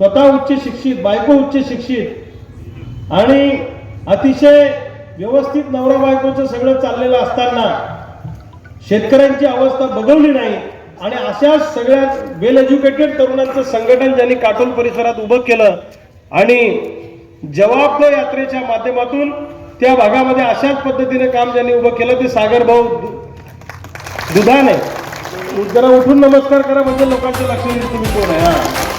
स्वतः उच्च शिक्षित बायको उच्च शिक्षित आणि अतिशय व्यवस्थित नवरा बायकोचं सगळं चाललेलं असताना शेतकऱ्यांची अवस्था बघवली नाही आणि अशा सगळ्या वेल एज्युकेटेड तरुणांचं संघटन ज्यांनी काटोल परिसरात उभं केलं आणि जवाब यात्रेच्या माध्यमातून त्या भागामध्ये अशाच पद्धतीने काम ज्यांनी उभं केलं ते सागर भाऊ दुधाने. जरा उठून नमस्कार करा म्हणजे लोकांच्या लक्षात तुम्ही कोण आहे